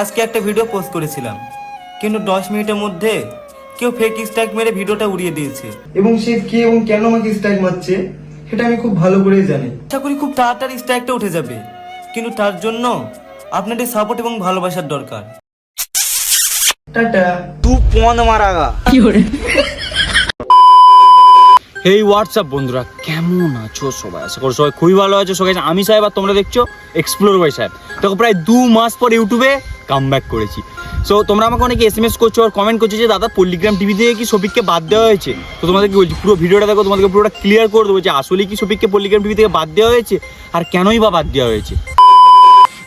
আজকে একটা video post করেছিলাম। কিন্তু দশ মিনিটের মধ্যে কেউ ফেক স্ট্রাইক মেরে ভিডিওটা উড়িয়ে দিয়েছে। এবং সে কে এবং কেন আমাকে স্ট্রাইক মারছে সেটা আমি খুব ভালো করেই জানি। আশা করি খুব তাড়াতাড়ি স্ট্রাইকটা উঠে যাবে। কিন্তু তার জন্য আপনাদের সাপোর্ট এবং ভালোবাসার দরকার। টাটা। তু পন মারাগা। এই হোয়াটসঅ্যাপ বন্ধুরা? কেমন আছো সবাই? আশা করি সবাই খুবই ভালো আছো। সবাই আমি সাহেব আর তোমরা দেখছ এক্সপ্লোর বাই সাহেব। দেখো প্রায় দু মাস পর ইউটিউবে কাম ব্যাক করেছি। সো তোমরা আমাকে অনেকে এস এম এস করছ আর কমেন্ট করছ যে, দাদা পল্লিগ্রাম টিভি থেকে কি সফিককে বাদ দেওয়া হয়েছে? তো তোমাদেরকে বলছি, পুরো ভিডিওটা দেখো, তোমাদেরকে পুরোটা ক্লিয়ার করে দেবো যে, আসলে কি সফিককে পল্লিগ্রাম টিভি থেকে বাদ দেওয়া হয়েছে আর কেনই বা বাদ দেওয়া হয়েছে।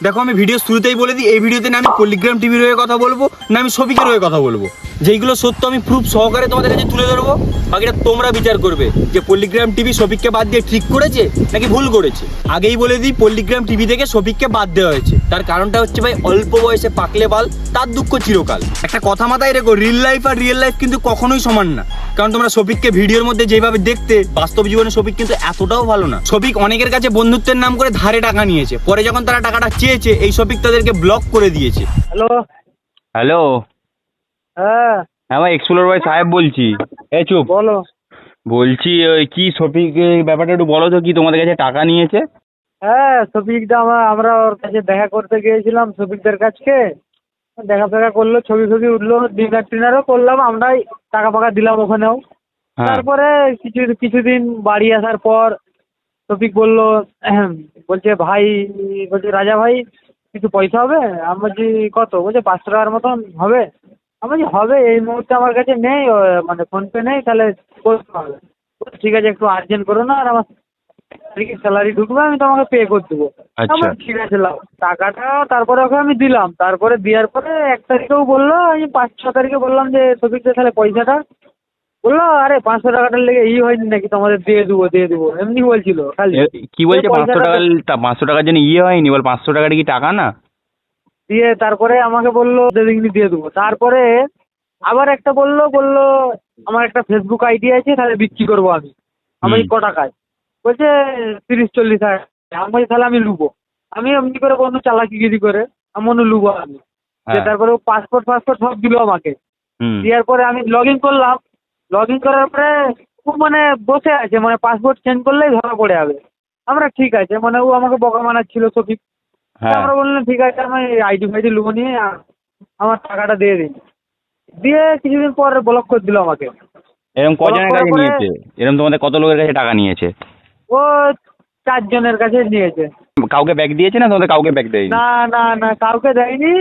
দেখো আমি ভিডিও শুরুতেই বলে দিই, এই ভিডিওতে না আমি পল্লিগ্রাম টিভির হয়ে কথা বলব, না আমি সফিকের হয়ে কথা বলব। যেইগুলো সত্য আমি প্রুফ সহকারে তোমাদের কাছে তুলে ধরবো, বাকিটা তোমরা বিচার করবে যে পল্লিগ্রাম টিভি সফিককে বাদ দিয়ে ঠিক করেছে নাকি ভুল করেছে। আগেই বলে দিই পল্লিগ্রাম টিভি থেকে সফিককে বাদ দেওয়া হয়েছে। তার কারণটা হচ্ছে ভাই, অল্প বয়সে পাকলে বাল, তার দুঃখ চিরকাল। একটা কথা মাথায় রেখো রিয়েল লাইফ আর রিয়েল লাইফ কিন্তু কখনোই সমান না। কারণ তোমরা সফিককে ভিডিওর মধ্যে যেভাবে দেখতে বাস্তব জীবনে সফিক কিন্তু এতটাও ভালো না। সফিক অনেকের কাছে বন্ধুত্বের নাম করে ধারে টাকা নিয়েছে। পরে যখন তারা টাকাটা চেয়েছে এই সফিক তাদেরকে ব্লক করে দিয়েছে। হ্যালো হ্যালো হ্যাঁ। হ্যাঁ ভাই এক্সপ্লোর ভাই সাহেব বলছি। এ চুপ। বলো। বলছি ওই কি সফিক এই ব্যাপারটা একটু বলো তো কি তোমাদের কাছে টাকা নিয়েছে? হ্যাঁ শফিকদা আমরা আমরা ওর কাছে দেখা করতে গিয়েছিলাম শফিকদের কাছকে। দেখা ফেকা করল ছবি ছবি উঠল ডিনার টিনারও করলাম আমরাই টাকা ফাকা দিলাম ওখানেও। হ্যাঁ। তারপরে কিছু কিছুদিন বাড়ি আসার পর শফিক বলল বলছে ভাই বলছে রাজা ভাই কিছু পয়সা হবে? আমি বলছি কত? বলছে পাঁচশো টাকার মতন হবে। আমি বলছি হবে এই মুহূর্তে আমার কাছে নেই মানে ফোনপে নেই তাহলে করতে হবে। ঠিক আছে একটু আর্জেন্ট করো না আর আমার তারিখে স্যালারি ঢুকবে আমি তোমাকে পে করে দেবো। আচ্ছা। ঠিক আছে লাও। টাকাটা তারপরে ওকে আমি দিলাম। তারপরে দেওয়ার পরে এক তারিখেও বলল আমি পাঁচ ছ তারিখে বললাম যে সফিককে তাহলে পয়সাটা? বলল আরে পাঁচশো টাকাটার লেগে ই হয়নি নাকি তোমাদের দিয়ে দেবো দিয়ে দেবো। এমনি বলছিল খালি। কি বলছে পাঁচশো টাকা পাঁচশো টাকার জন্য ইয়ে হয়নি? বল পাঁচশো টাকাটা কি টাকা না? দিয়ে তারপরে আমাকে বলল যেদিনই দিয়ে দেবো। তারপরে আবার একটা বলল বলল আমার একটা ফেসবুক আইডি আছে তাহলে বিক্রি করব আমি। আমি ক টাকায় বলছে তিরিশ চল্লিশ হাজার। আমি বলছি তাহলে আমি লুবো। আমি এমনি করে বন্ধু চালাকি চালাকিগিরি করে আমি মনে লুবো আমি। হ্যাঁ। তারপরে পাসপোর্ট ফাসপোর্ট সব দিলো আমাকে। দেওয়ার পরে আমি লগ ইন করলাম। লগ ইন করার পরে খুব মানে বসে আছে মানে পাসপোর্ট চেঞ্জ করলেই ধরা পড়ে যাবে। আমরা ঠিক আছে মানে ও আমাকে বকা মানাচ্ছিল সফিক হ্যাঁ। আমরা বললাম ঠিক আছে আমি আইডি ফাইডি লুবো নিয়ে আমার টাকাটা দিয়ে দিন। দিয়ে কিছুদিন পর ব্লক করে দিল আমাকে। এরকম কজনের কাছে নিয়েছে? এরকম তোমাদের কত লোকের কাছে টাকা নিয়েছে? ও চারজনের কাছে নিয়েছে। কাউকে ব্যাগ দিয়েছে না তোমাদের কাউকে ব্যাগ দেয়নি? না না না কাউকে দেয়নি।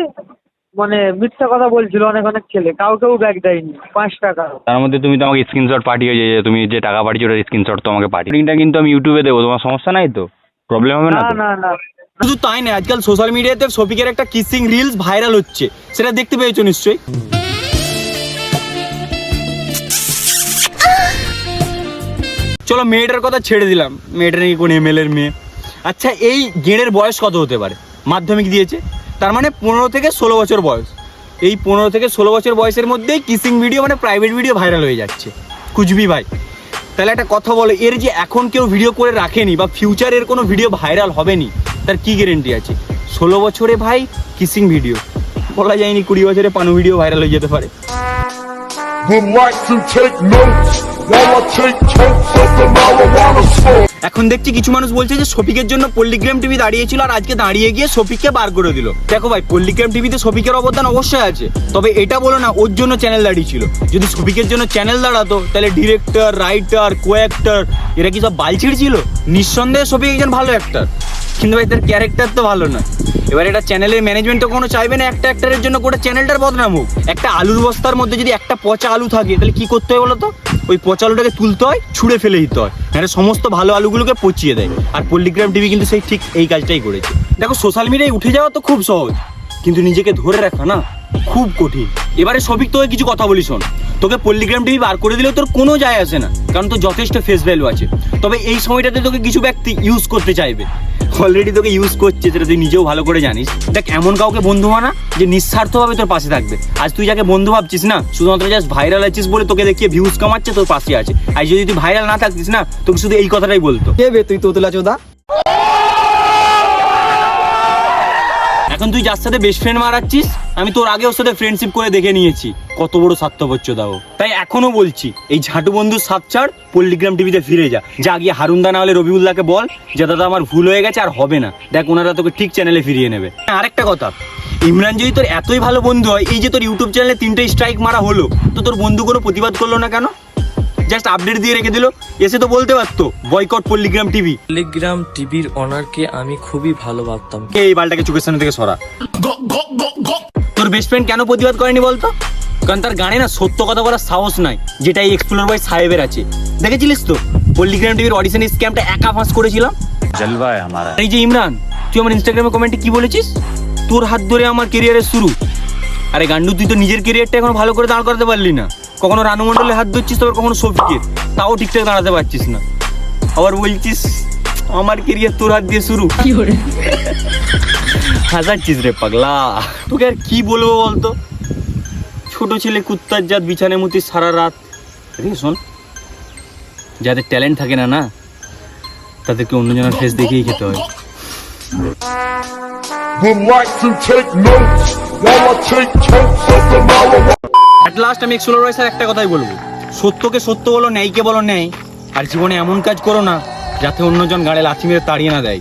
মানে মিথ্যা কথা বলছিল অনেক অনেক ছেলে কাউকেও ব্যাগ দেয়নি পাঁচ টাকা। তার মধ্যে তুমি তো আমাকে স্ক্রিনশট পাঠিয়েছে যে তুমি যে টাকা পাঠিয়েছো ওটার স্ক্রিনশট তো আমাকে পাঠিয়ে লিঙ্কটা কিন্তু আমি ইউটিউবে দেবো তোমার সমস্যা নাই তো? প্রবলেম হবে না না না না। শুধু তাই না আজকাল সোশ্যাল মিডিয়াতে সফিকের একটা কিসিং রিলস ভাইরাল হচ্ছে। সেটা দেখতে পেয়েছ নিশ্চয়ই? চলো মেয়েটার কথা ছেড়ে দিলাম। মেয়েটা নাকি কোন এম এর মেয়ে। আচ্ছা এই গেঁড়ের বয়স কত হতে পারে? মাধ্যমিক দিয়েছে। তার মানে পনেরো থেকে ষোলো বছর বয়স। এই পনেরো থেকে ষোলো বছর বয়সের মধ্যেই কিসিং ভিডিও মানে প্রাইভেট ভিডিও ভাইরাল হয়ে যাচ্ছে। কুচবি ভাই, তাহলে একটা কথা বলো, এর যে এখন কেউ ভিডিও করে রাখেনি বা ফিউচারের কোনো ভিডিও ভাইরাল হবে হবেনি, তার কি গ্যারেন্টি আছে? ষোলো বছরে ভাই কিসিং ভিডিও বলা যায়নি কুড়ি বছরে পানু ভিডিও ভাইরাল হয়ে যেতে পারে। এখন দেখছি কিছু মানুষ বলছে যে শফিকের জন্য পল্লিগ্রাম টিভি দাঁড়িয়েছিল আর আজকে দাঁড়িয়ে গিয়ে শফিককে বার করে দিল। দেখো ভাই, পল্লিগ্রাম টিভিতে শফিকের অবদান অবশ্যই আছে, তবে এটা বলো না, ওর জন্য চ্যানেল দাঁড়িয়েছিল। যদি শফিকের জন্য চ্যানেল দাঁড়াতো, তাহলে ডিরেক্টর রাইটার কো অ্যাক্টর এরা কি সব বালছিড় ছিল? নিঃসন্দেহে শফিক একজন ভালো অ্যাক্টর কিন্তু ভাই তার ক্যারেক্টার তো ভালো না। এবার এটা চ্যানেলের ম্যানেজমেন্ট তো কোনো চাইবে না, একটা অ্যাক্টারের জন্য গোটা চ্যানেলটার বদনাম হোক একটা আলুর বস্তার মধ্যে যদি একটা পচা আলু থাকে, তাহলে কি করতে হয় বলো তো ওই পচা আলুটাকে তুলতে হয়, ছুঁড়ে ফেলে দিতে হয়। মানে সমস্ত ভালো আলুগুলোকে পচিয়ে দেয়। আর পল্লিগ্রাম টিভি কিন্তু সেই ঠিক এই কাজটাই করেছে। দেখো সোশ্যাল মিডিয়ায় উঠে যাওয়া তো খুব সহজ। কিন্তু নিজেকে ধরে রাখা না, খুব কঠিন। এবারে সবিক, তোকে কিছু কথা বলি শোন। তোকে পল্লিগ্রাম টিভি বার করে দিলেও তোর কোনো যায় আসে না। কারণ তোর যথেষ্ট ফেস ভ্যালু আছে। তবে এই সময়টাতে তোকে কিছু ব্যক্তি ইউজ করতে চাইবে। অলরেডি তোকে ইউজ করছে সেটা তুই নিজেও ভালো করে জানিস। দেখ এমন কাউকে বন্ধু বানা যে নিঃস্বার্থভাবে তোর পাশে থাকবে। আজ তুই যাকে বন্ধু ভাবছিস না শুধুমাত্র জাস্ট ভাইরাল আছিস বলে তোকে দেখিয়ে ভিউজ কামাচ্ছে তোর পাশে আছে। আর যদি তুই ভাইরাল না থাকতিস না তোকে শুধু এই কথাটাই বলতো। কে বে তুই তোতলা চোদা? এখন তুই যার সাথে বেস্ট ফ্রেন্ড মারাচ্ছিস আমি তোর আগে ওর সাথে ফ্রেন্ডশিপ করে দেখে নিয়েছি। কত বড় স্বার্থপচ্য দাও তাই এখনও বলছি এই ঝাঁটু বন্ধু সাপ ছাড় পল্লিগ্রাম টিভিতে ফিরে যা। যা গিয়ে হারুন্দা না হলে রবিউল্লাহকে বল যে দাদা আমার ভুল হয়ে গেছে আর হবে না। দেখ ওনারা তোকে ঠিক চ্যানেলে ফিরিয়ে নেবে। হ্যাঁ, আরেকটা কথা। ইমরান যদি তোর এতই ভালো বন্ধু হয় এই যে তোর ইউটিউব চ্যানেলে তিনটে স্ট্রাইক মারা হলো তো তোর বন্ধু কোনো প্রতিবাদ করল না কেন? জাস্ট আপডেট দিয়ে রেখে দিল এসে তো বলতে পারতো বয়কট পল্লিগ্রাম টিভি পল্লিগ্রাম টিভির অনারকে আমি খুবই ভালো ভাবতাম এই বালটাকে চোখের সামনে থেকে সরা। তোর বেস্ট ফ্রেন্ড কেন প্রতিবাদ করেনি বলতো? কারণ তার গানে না সত্য কথা বলার সাহস নাই যেটা এই এক্সপ্লোর বয় সাহেবের আছে। দেখেছিলিস তো? পল্লিগ্রাম টিভির অডিশন স্ক্যামটা একা ফাঁস করেছিলাম? এই যে ইমরান তুই আমার ইনস্টাগ্রামে কমেন্টে কি বলেছিস? তোর হাত ধরে আমার কেরিয়ারের শুরু। আরে গান্ডু তুই তো নিজের কেরিয়ারটা এখন ভালো করে দাঁড় করাতে পারলি না। কখনো রানুমণ্ডলের হাত ধরছিস তোর কখনো সফিকের তাও ঠিকঠাক দাঁড়াতে পারছিস না। আবার বলছিস আমার কেরিয়ার তোর হাত দিয়ে শুরু। হাসাচ্ছিস রে পাগলা। তোকে আর কি বলব বলতো? ছোট ছেলে কুত্তার জাত বিছানে মুতি সারা রাত। শোন? যাদের ট্যালেন্ট থাকে না না তাদেরকে অন্যজনের ফেস দেখেই খেতে হয়. অ্যাট লাস্ট আমি এক্সপ্লোর স্যার একটা কথাই বলব। সত্যকে সত্য বলো ন্যায়কে বলো ন্যায়। আর জীবনে এমন কাজ করো না যাতে অন্যজন গাড়ে লাথি মেরে তাড়িয়ে না দেয়।